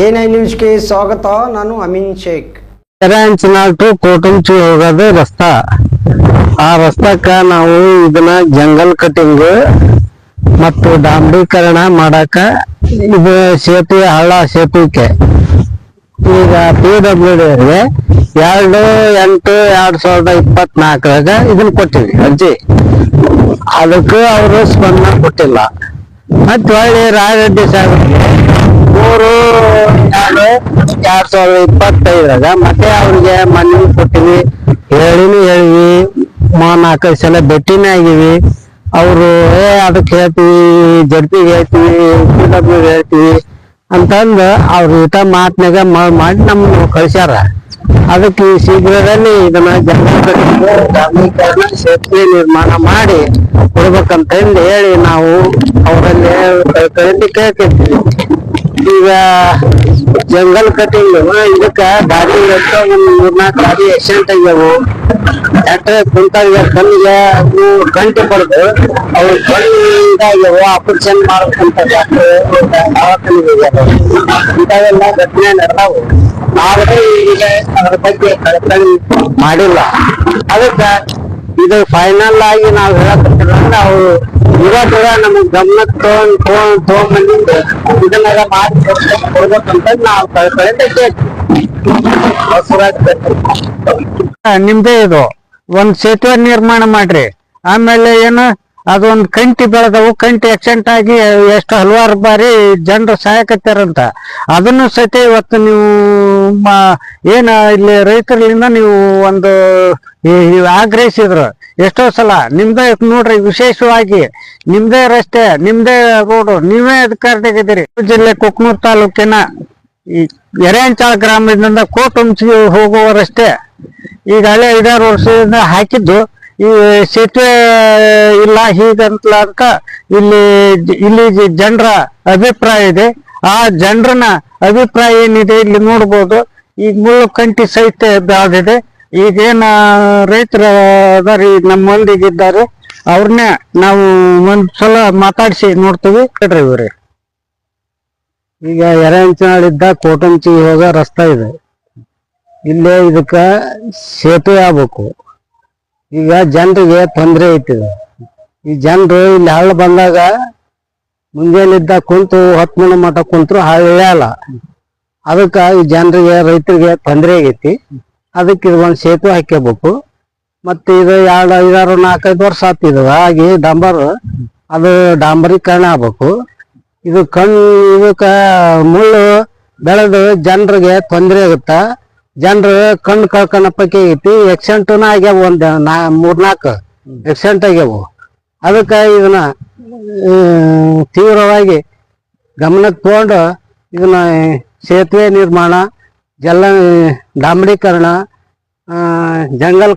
ಎನೈ ನ್ಯೂಸ್ಗೆ ಸ್ವಾಗತ, ನಾನು ಅಮೀನ್ ಶೇಖ್. ಟು ಕೋಟಂಚು ಹೋಗೋದು ರಸ್ತಾ. ಆ ರಸ್ತಾಕ್ಕ ನಾವು ಇದನ್ನ ಜಂಗಲ್ ಕಟಿಂಗ್ ಮತ್ತು ಡಾಂಬರೀಕರಣ ಮಾಡಾಕ ಇದು ಸೇತುವೆ, ಹಳ್ಳ ಸೇತುವೆ ಈಗ ಪಿ ಡಬ್ಲ್ಯೂ ಡಿ ಅವರಿಗೆ ಎರಡು ಎಂಟು ಎರಡ್ ಸಾವಿರದ ಇಪ್ಪತ್ನಾಲ್ಕರಾಗ ಇದನ್ನ ಕೊಟ್ಟಿವಿ ಅರ್ಜಿ ಅದಕ್ಕೂ ಅವರು ಸ್ಪಂದನ ಕೊಟ್ಟಿಲ್ಲ. ಮತ್ತೆ ಹೊಳ್ಳಿ ರಾಯರೆಡ್ಡಿ ಸಾಹೇಬ್ರಿಗೆ ಮೂರು ಎರಡು ಎರಡ್ ಸಾವಿರದ ಇಪ್ಪತ್ತೈದರಾಗ ಮತ್ತೆ ಅವ್ರಿಗೆ ಮನವಿ ಕೊಟ್ಟಿವಿ ಹೇಳಿನೂ ಹೇಳಿವಿ ಮಾ ನಾಲ್ಕೈದು ಸಲ ಭೇಟಿನೇ ಆಗಿವಿ ಅವರು, ಏ ಅದಕ್ಕೆ ಹೇಳ್ತೀವಿ, ಜಡ್ಪಿಗೆ ಹೇಳ್ತೀವಿ ಪಿ ಡಬ್ಲ್ಯೂ ಹೇಳ್ತೀವಿ. ಅಂತಂದು ಅವ್ರ ಊಟ ಮಾತ್ನಾಗ ಮಾಡಿ ನಮ್ಮನ್ನು ಕಳ್ಸ್ಯಾರ. ಅದಕ್ಕೆ ಶೀಘ್ರದಲ್ಲಿ ಇದನ್ನ ಜನರಿಗೆ ಡಾಂಬರೀಕರಣ ಸೇತುವೆ ನಿರ್ಮಾಣ ಮಾಡಿ ಕೊಡ್ಬೇಕಂತ ಹೇಳಿ, ನಾವು ಅವರಲ್ಲಿ ಕೇಳ್ತಿರ್ತೀವಿ ಈಗ ಜಂಗಲ್ ಕಟಿಂಗ್ ಇದಕ್ಕ ಗಾಡಿ ಒಂದು ಮೂರ್ನಾಲ್ಕು ಗಾಡಿ ಆಕ್ಸಿಡೆಂಟ್ ಆಗ್ಯಾವು. ಯಾಕೆ ಕುಂತಾಗ ಕಣ್ಣಿಗೆ ಗಂಟೆ ಪಡೆದು ಅವ್ರ ಕಣ್ಣಿಂದಾಗ್ಯಾವು ಆಪರೇಷನ್ ಮಾಡ್ಬೇಕಂತ ಇಂಥವೆಲ್ಲ ಘಟನೆ ನಡೆದಾವು. ನಾವೇ ಈಗ ಅದ್ರ ಬಗ್ಗೆ ಕಳಕಳಿ ಮಾಡಿಲ್ಲ. ಅದಕ್ಕ ಇದು ಫೈನಲ್ ಆಗಿ ನಾವು ಹೇಳಕತ್ತಿದ್ರೆ ನಾವು ಇವತ್ತು ನಮ್ಮ ಗಮನಕ್ಕೆ ಇದನ್ನೆಲ್ಲ ಮಾಡಿ ಕೊಡ್ಬೇಕು- ಕೊಡ್ಬೇಕಂತ ನಾವು ನಿಮ್ದೇ ಇದು. ಒಂದ್ ಸೇತುವೆ ನಿರ್ಮಾಣ ಮಾಡ್ರಿ. ಆಮೇಲೆ ಏನು, ಅದೊಂದ್ ಕಂಟಿ ಬೆಳೆದವು. ಕಂಟಿ ಆಕ್ಸಿಡೆಂಟ್ ಆಗಿ ಎಷ್ಟು ಹಲವಾರು ಬಾರಿ ಜನರು ಸಾಯಕತ್ತಾರಂತ ಅದನ್ನು ಸಹಿತ ಇವತ್ತು ನೀವು ಏನ ಇಲ್ಲಿ ರೈತರಿಂದ ನೀವು ಒಂದು ಆಗ್ರಹಿಸಿದ್ರು. ಎಷ್ಟೋ ಸಲ, ನಿಮ್ದೇ ನೋಡ್ರಿ, ವಿಶೇಷವಾಗಿ ನಿಮ್ದೇ ರಸ್ತೆ, ನಿಮ್ದೇ ರೋಡು, ನೀವೇ ಅಧಿಕಾರದಾಗಿದ್ದೀರಿ ಜಿಲ್ಲೆ ಕುಕ್ನೂರ್ ತಾಲೂಕಿನ ಈ ಎರೆಂಚಾಳ ಗ್ರಾಮದಿಂದ ಕೋಟುಂಚಿಗೆ ಹೋಗುವ ರಸ್ತೆ ಈಗ ಹಳೆ ಐದಾರು ವರ್ಷದಿಂದ ಹಾಕಿದ್ದು. ಈ ಸೇತುವೆ ಇಲ್ಲ ಹೀಗಂತಲ ಅಂತ ಇಲ್ಲಿ ಇಲ್ಲಿ ಜನರ ಅಭಿಪ್ರಾಯ ಇದೆ. ಆ ಜನರನ್ನ ಅಭಿಪ್ರಾಯ ಏನಿದೆ ಇಲ್ಲಿ ನೋಡ್ಬೋದು. ಈಗ ಮುಳ್ಳು ಕಂಟಿ ಸಹಿತ ಬೆಳೆದಿದೆ ಈಗೇನ ರೈತರ ಅದಾರಿ ನಮ್ಮ ಮಂದಿಗಿದ್ದಾರೆ ಅವ್ರನ್ನೇ ನಾವು ಒಂದ್ ಸಲ ಮಾತಾಡಿಸಿ ನೋಡ್ತೀವಿ ಇವ್ರಿ ಈಗ ಎರೆಂಚನಾಳಿದ್ದ ಕೋಟಂಚಿ ಹೋಗ ರಸ್ತೆ ಇದೆ. ಇಲ್ಲೇ ಇದಕ್ಕ ಸೇತುವೆ ಆಗ್ಬೇಕು. ಈಗ ಜನರಿಗೆ ತೊಂದರೆ ಐತಿ ಈ ಜನರು ಇಲ್ಲಿ ಹಳ್ಳ ಬಂದಾಗ ಮುಂಜಾನಿದ್ದ ಕುಂತು ಹತ್ತು ಮನೆ ಮಠ ಕುಂತ್ರು ಹಳ್ಳ ಅದಕ್ಕ ಈ ಜನರಿಗೆ, ರೈತರಿಗೆ ತೊಂದರೆ ಆಗೈತಿ. ಅದಕ್ಕೆ ಒಂದು ಸೇತುವೆ ಹಾಕ್ಕೋಬೇಕು ಮತ್ತೆ ಇದು ಎರಡು ಐದಾರು ನಾಲ್ಕೈದು ವರ್ಷ ಆತಿದು ಆಗಿ ಡಾಂಬರ್ ಅದು ಡಾಂಬರೀಕರಣ ಆಗ್ಬೇಕು. ಇದು ಕಣ್, ಇದಕ್ಕ ಮುಳ್ಳು ಬೆಳೆದು ಜನರಿಗೆ ತೊಂದರೆ ಆಗುತ್ತ? ಜನರು ಕಣ್ಣು ಕಳ್ಕೊಂಡಪ್ಪಕ್ಕೆ ಪೈಕಿ ಐತಿ, ಎಕ್ಸೆಂಟ್ನ ಆಗ್ಯಾವ ಒಂದ್ ನಾ, ಮೂರ್ನಾಲ್ಕು ಎಕ್ಸೆಂಟ್ ಆಗ್ಯಾವು. ಅದಕ್ಕೆ ಇದನ್ನ ತೀವ್ರವಾಗಿ ಗಮನಕ್ಕೆ ತಗೊಂಡು ಇದನ್ನ ಸೇತುವೆ ನಿರ್ಮಾಣ ಜಲ ಡಾಂಬರೀಕರಣ ಆ, ಜಂಗಲ್